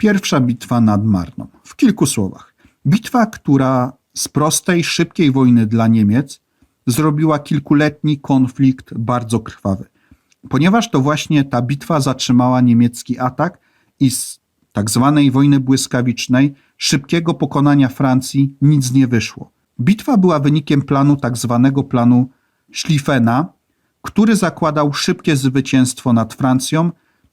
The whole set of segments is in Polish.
Pierwsza bitwa nad Marną. W kilku słowach. Bitwa, która z prostej, szybkiej wojny dla Niemiec zrobiła kilkuletni konflikt bardzo krwawy. Ponieważ to właśnie ta bitwa zatrzymała niemiecki atak i z tak zwanej wojny błyskawicznej, szybkiego pokonania Francji nic nie wyszło. Bitwa była wynikiem planu tak zwanego planu Schlieffena, który zakładał szybkie zwycięstwo nad Francją.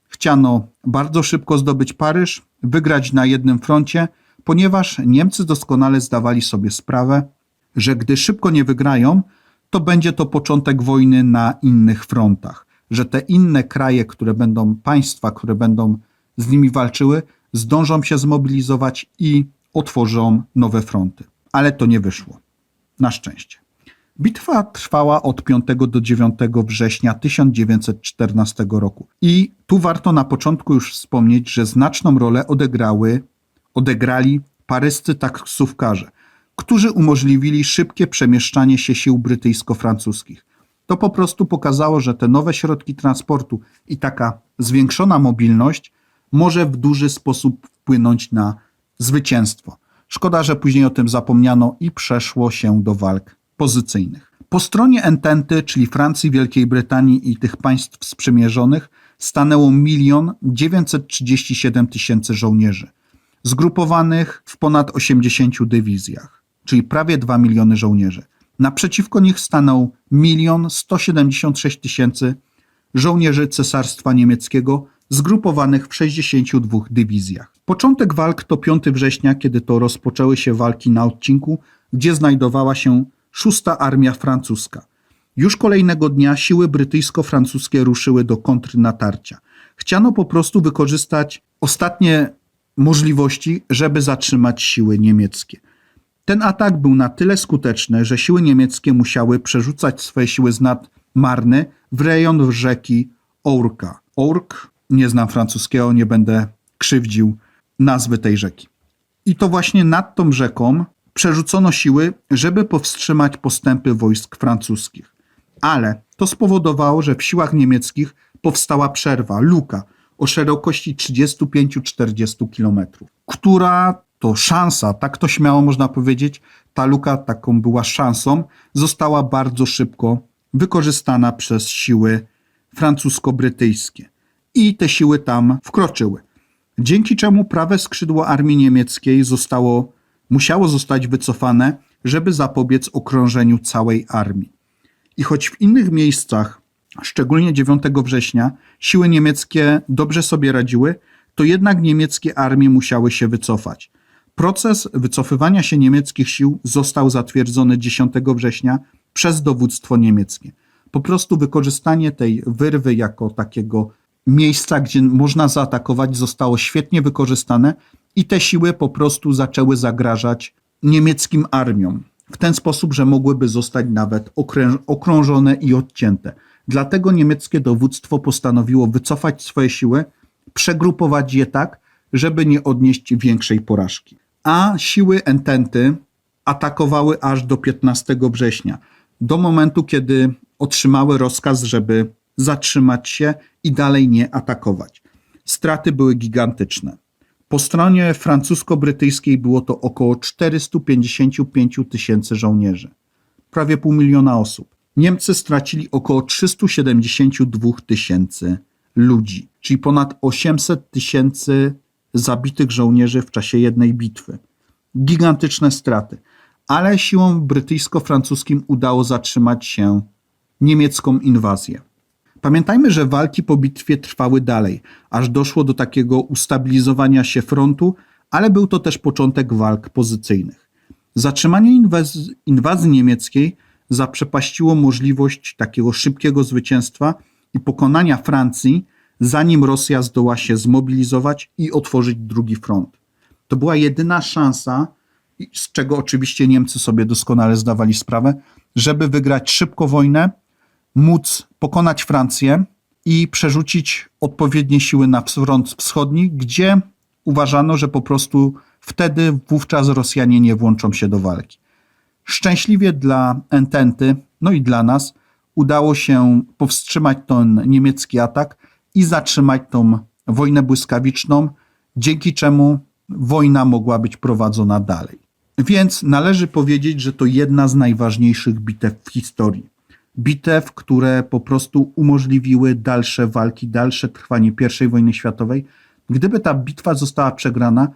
Chciano bardzo szybko zdobyć Paryż, wygrać na jednym froncie, ponieważ Niemcy doskonale zdawali sobie sprawę, że gdy szybko nie wygrają, to będzie to początek wojny na innych frontach, że te inne kraje, które będą, państwa, które będą z nimi walczyły, zdążą się zmobilizować i otworzą nowe fronty. Ale to nie wyszło. Na szczęście. Bitwa trwała od 5 do 9 września 1914 roku. I tu warto na początku już wspomnieć, że znaczną rolę odegrały, odegrali paryscy taksówkarze, którzy umożliwili szybkie przemieszczanie się sił brytyjsko-francuskich. To po prostu pokazało, że te nowe środki transportu i taka zwiększona mobilność może w duży sposób wpłynąć na zwycięstwo. Szkoda, że później o tym zapomniano i przeszło się do walk pozycyjnych. Po stronie Ententy, czyli Francji, Wielkiej Brytanii i tych państw sprzymierzonych, stanęło 1 937 tysięcy żołnierzy, zgrupowanych w ponad 80 dywizjach, czyli prawie 2 miliony żołnierzy. Naprzeciwko nich stanął 1 176 tysięcy żołnierzy Cesarstwa Niemieckiego, zgrupowanych w 62 dywizjach. Początek walk to 5 września, kiedy to rozpoczęły się walki na odcinku, gdzie znajdowała się szósta armia francuska. Już kolejnego dnia siły brytyjsko-francuskie ruszyły do kontrnatarcia. Chciano po prostu wykorzystać ostatnie możliwości, żeby zatrzymać siły niemieckie. Ten atak był na tyle skuteczny, że siły niemieckie musiały przerzucać swoje siły z nad Marny w rejon rzeki Ourka. Ourk, nie znam francuskiego, nie będę krzywdził nazwy tej rzeki. I to właśnie nad tą rzeką przerzucono siły, żeby powstrzymać postępy wojsk francuskich. Ale to spowodowało, że w siłach niemieckich powstała przerwa, luka o szerokości 35-40 km, która to szansa, tak to śmiało można powiedzieć, ta luka taką była szansą, została bardzo szybko wykorzystana przez siły francusko-brytyjskie. I te siły tam wkroczyły. Dzięki czemu prawe skrzydło armii niemieckiej zostało, musiało zostać wycofane, żeby zapobiec okrążeniu całej armii. I choć w innych miejscach, szczególnie 9 września, siły niemieckie dobrze sobie radziły, to jednak niemieckie armie musiały się wycofać. Proces wycofywania się niemieckich sił został zatwierdzony 10 września przez dowództwo niemieckie. Po prostu wykorzystanie tej wyrwy jako takiego miejsca, gdzie można zaatakować, zostało świetnie wykorzystane i te siły po prostu zaczęły zagrażać niemieckim armiom w ten sposób, że mogłyby zostać nawet okrążone i odcięte. Dlatego niemieckie dowództwo postanowiło wycofać swoje siły, przegrupować je tak, żeby nie odnieść większej porażki. A siły Ententy atakowały aż do 15 września, do momentu, kiedy otrzymały rozkaz, żeby zatrzymać się i dalej nie atakować. Straty były gigantyczne. Po stronie francusko-brytyjskiej było to około 455 tysięcy żołnierzy, prawie pół miliona osób. Niemcy stracili około 372 tysięcy ludzi, czyli ponad 800 tysięcy zabitych żołnierzy w czasie jednej bitwy. Gigantyczne straty, ale siłom brytyjsko-francuskim udało zatrzymać się niemiecką inwazję. Pamiętajmy, że walki po bitwie trwały dalej, aż doszło do takiego ustabilizowania się frontu, ale był to też początek walk pozycyjnych. Zatrzymanie inwazji, inwazji niemieckiej zaprzepaściło możliwość takiego szybkiego zwycięstwa i pokonania Francji, zanim Rosja zdoła się zmobilizować i otworzyć drugi front. To była jedyna szansa, z czego oczywiście Niemcy sobie doskonale zdawali sprawę, żeby wygrać szybko wojnę móc pokonać Francję i przerzucić odpowiednie siły na front wschodni, gdzie uważano, że po prostu wtedy wówczas Rosjanie nie włączą się do walki. Szczęśliwie dla Ententy, no i dla nas, udało się powstrzymać ten niemiecki atak i zatrzymać tą wojnę błyskawiczną, dzięki czemu wojna mogła być prowadzona dalej. Więc należy powiedzieć, że to jedna z najważniejszych bitew w historii. Bitew, które po prostu umożliwiły dalsze walki, dalsze trwanie I wojny światowej. Gdyby ta bitwa została przegrana,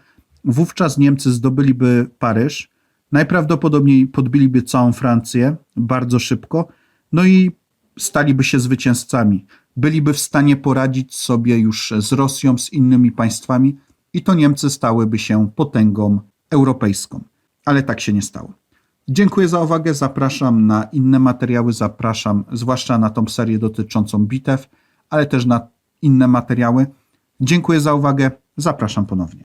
wówczas Niemcy zdobyliby Paryż, najprawdopodobniej podbiliby całą Francję bardzo szybko, no i staliby się zwycięzcami. Byliby w stanie poradzić sobie już z Rosją, z innymi państwami i to Niemcy stałyby się potęgą europejską. Ale tak się nie stało. Dziękuję za uwagę. Zapraszam na inne materiały. Zapraszam zwłaszcza na tą serię dotyczącą bitew, ale też na inne materiały. Dziękuję za uwagę. Zapraszam ponownie.